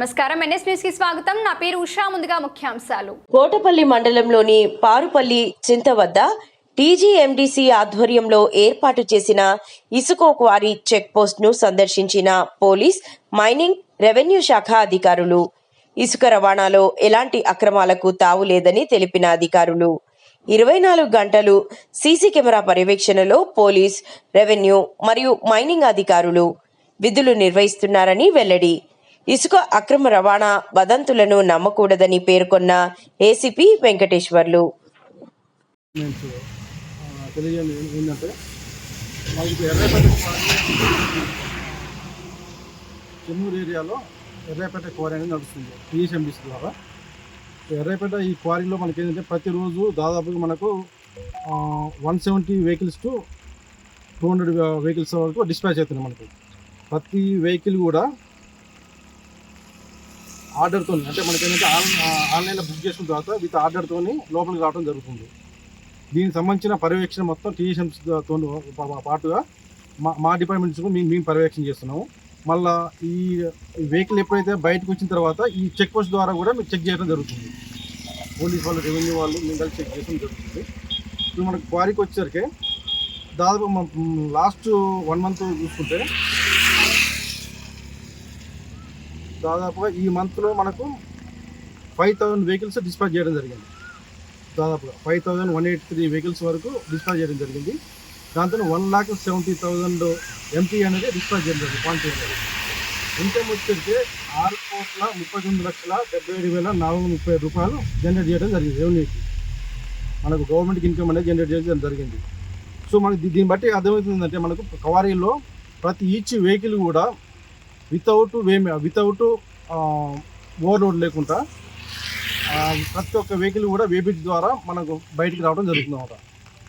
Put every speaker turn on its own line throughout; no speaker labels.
నమస్కారం. ఎన్ఎస్ న్యూస్కి స్వాగతం. నా పేరు ఉషా. ముందుగా ముఖ్యాంశాలు.
కోటపల్లి మండలంలోని పారుపల్లి చింత వద్ద టీజీఎండీసీ ఆధ్వర్యంలో ఏర్పాటు చేసిన ఇసుక క్వారీ చెక్ పోస్ట్ను సందర్శించిన పోలీస్ మైనింగ్ రెవెన్యూ శాఖ అధికారులు. ఇసుక రవాణాలో ఎలాంటి అక్రమాలకు తావు లేదని తెలిపిన అధికారులు. ఇరవై నాలుగు గంటలు సీసీ కెమెరా పర్యవేక్షణలో పోలీస్ రెవెన్యూ మరియు మైనింగ్ అధికారులు విధులు నిర్వహిస్తున్నారని వెల్లడి. ఇసుక అక్రమ రవాణా వదంతులను నమ్మకూడదని పేర్కొన్న ఏసీపీ వెంకటేశ్వర్లు.
మెయిన్స్ చెన్నూరు ఏరియాలో ఎర్రపేట క్వారీ అనేది నడుస్తుంది. టీఎస్ఎండిసి ద్వారా. ఎర్రపేట ఈ క్వారీలో మనకి ఏంటంటే ప్రతిరోజు దాదాపుగా మనకు one seventy vehicles to two hundred vehicles వరకు డిస్పాచ్ అవుతున్నాయి మనకు. ప్రతి వెహికల్ కూడా ఆర్డర్తో అంటే మనకి ఏంటంటే ఆన్ ఆన్లైన్లో బుక్ చేసుకున్న తర్వాత విత్ ఆర్డర్తో లోపలికి రావడం జరుగుతుంది. దీనికి సంబంధించిన పర్యవేక్షణ మొత్తం టీఎస్ఎంతో పాటుగా మా మా డిపార్ట్మెంట్స్ మేము మేము పర్యవేక్షణ చేస్తున్నాము. మళ్ళా ఈ వెహికల్ ఎప్పుడైతే బయటకు వచ్చిన తర్వాత ఈ చెక్ పోస్ట్ ద్వారా కూడా మేము చెక్ చేయడం జరుగుతుంది. పోలీస్ వాళ్ళు రెవెన్యూ వాళ్ళు మేము కలిసి చెక్ చేయడం జరుగుతుంది. ఇప్పుడు మనకు క్వారీకి వచ్చేసరికి దాదాపు లాస్ట్ వన్ మంత్ చూసుకుంటే దాదాపుగా ఈ మంత్లో మనకు ఫైవ్ థౌజండ్ వెహికల్స్ డిస్పాచ్ చేయడం జరిగింది. దాదాపుగా five thousand one eight three vehicles వరకు డిస్పాచ్ చేయడం జరిగింది. దాంతో one lakh seventy thousand MP అనేది డిస్పాచ్ చేయడం జరిగింది క్వాంటిటీ ఇన్కమ్ వచ్చేస్తే ఆరు కోట్ల ముప్పై తొమ్మిది లక్షల డెబ్బై ఏడు వేల నాలుగు ముప్పై రూపాయలు జనరేట్ చేయడం జరిగింది రెవెన్యూకి మనకు గవర్నమెంట్కి ఇన్కమ్ అనేది జనరేట్ చేయడం జరిగింది. సో మనకి దీన్ని బట్టి అర్థమవుతుందంటే మనకు కవారీలో ప్రతి ఈచ్ వెహికల్ కూడా వితౌట్ వేమి వితౌట్ ఓవర్లోడ్ లేకుండా ప్రతి ఒక్క వెహికల్ కూడా వేబిడ్జ్ ద్వారా మనకు బయటికి రావడం జరుగుతుంది అనమాట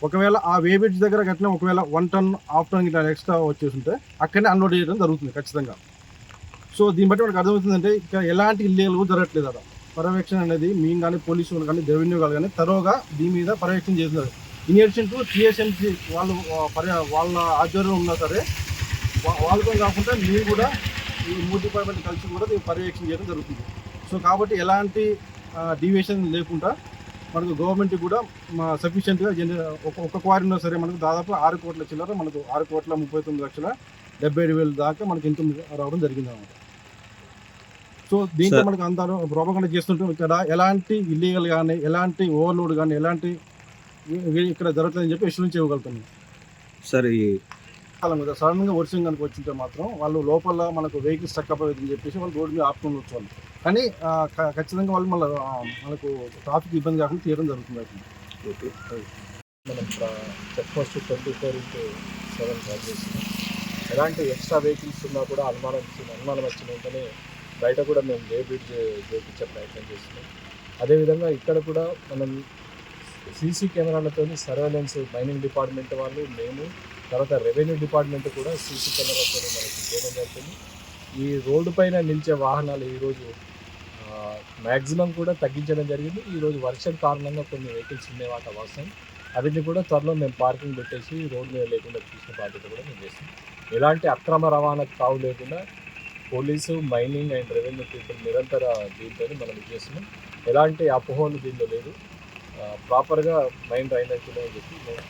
ఒకవేళ ఆ వేబిడ్జ్ దగ్గర గట్లనే ఒకవేళ వన్ టన్ హాఫ్ టన్ గిట్లా ఎక్స్ట్రా వచ్చేసి ఉంటే అక్కడనే అన్లోడ్ చేయడం జరుగుతుంది ఖచ్చితంగా. సో దీన్ని బట్టి మనకు అర్థమవుతుందంటే ఇక్కడ ఎలాంటి ఇల్లీగల్ కూడా జరగట్లేదు అక్కడ. పర్యవేక్షణ అనేది మేము కానీ పోలీసులు కానీ రెవెన్యూ కానీ తరోగా దీని మీద పర్యవేక్షణ చేస్తున్నారు. ఇన్ అడిషన్ టు టీఎస్ఎంసీ వాళ్ళు పర్య వాళ్ళ ఆధ్వర్యంలో ఉన్నా సరే వా- వాళ్ళతో కాకుండా మీరు కూడా ఈ మూడు డిపార్ట్మెంట్ కలిసి కూడా పర్యవేక్షణ చేయడం జరుగుతుంది. సో కాబట్టి ఎలాంటి డివియేషన్ లేకుండా మనకు గవర్నమెంట్ కూడా మా సఫిషియెంట్గా జన ఒక ఒక క్వారీ ఉన్నా సరే మనకు దాదాపు ఆరు కోట్ల చిల్లర మనకు ఆరు కోట్ల ముప్పై తొమ్మిది లక్షల డెబ్బై ఏడు వేలు దాకా మనకి ఇన్కమ్ రావడం జరిగింది అన్నమాట సో దీంట్లో. మనకు అందరూ ప్రోపగండ చేస్తుంటే ఇక్కడ ఎలాంటి ఇల్లీగల్ కానీ ఎలాంటి ఓవర్లోడ్ కానీ ఎలాంటి ఇక్కడ జరుగుతుందని చెప్పి ఇష్యూన్స్ ఇవ్వగలుగుతున్నాం.
సార్
కాలం కదా. సడన్గా వర్షం కనుక వచ్చింటే మాత్రం వాళ్ళు లోపల మనకు వెహికల్స్ స్టక్ చెప్పేసి వాళ్ళు రోడ్డు మీద ఆపుకొని వచ్చు కానీ ఖచ్చితంగా వాళ్ళు మళ్ళీ మనకు ట్రాఫిక్ ఇబ్బంది కాకుండా తీయడం జరుగుతుంది అక్కడ.
మనం check post twenty four into seven call చేస్తున్నాం ఎలాంటి ఎక్స్ట్రా వెహికల్స్ ఉన్నా కూడా అనుమానం వచ్చిన- అనుమానం వచ్చిన వెంటనే బయట కూడా మేము వే చేయించే ప్రయత్నం చేస్తున్నాం. అదేవిధంగా ఇక్కడ కూడా మనం సీసీ కెమెరాలతో సర్వేలెన్స్ మైనింగ్ డిపార్ట్మెంట్ వాళ్ళు మేము తర్వాత రెవెన్యూ డిపార్ట్మెంట్ కూడా సీసీ కెమెరాతో మనకి చేయడం జరుగుతుంది. ఈ రోడ్డు పైన నిలిచే వాహనాలు ఈరోజు మ్యాక్సిమం కూడా తగ్గించడం జరిగింది. ఈరోజు వర్షం కారణంగా కొన్ని వెహికల్స్ ఉండేవాట అవసరం అవిటిని కూడా త్వరలో మేము పార్కింగ్ పెట్టేసి రోడ్డు మీద లేకుండా చూసిన బాధ్యత కూడా మేము చేస్తాం. ఎలాంటి అక్రమ రవాణాకు తావు లేకుండా police mining and revenue people నిరంతర దీంతో మనం చేస్తున్నాం. ఎలాంటి అపోహలు దీనిలో లేదు. ప్రాపర్గా మైండ్ రైన్ చెప్పి మేము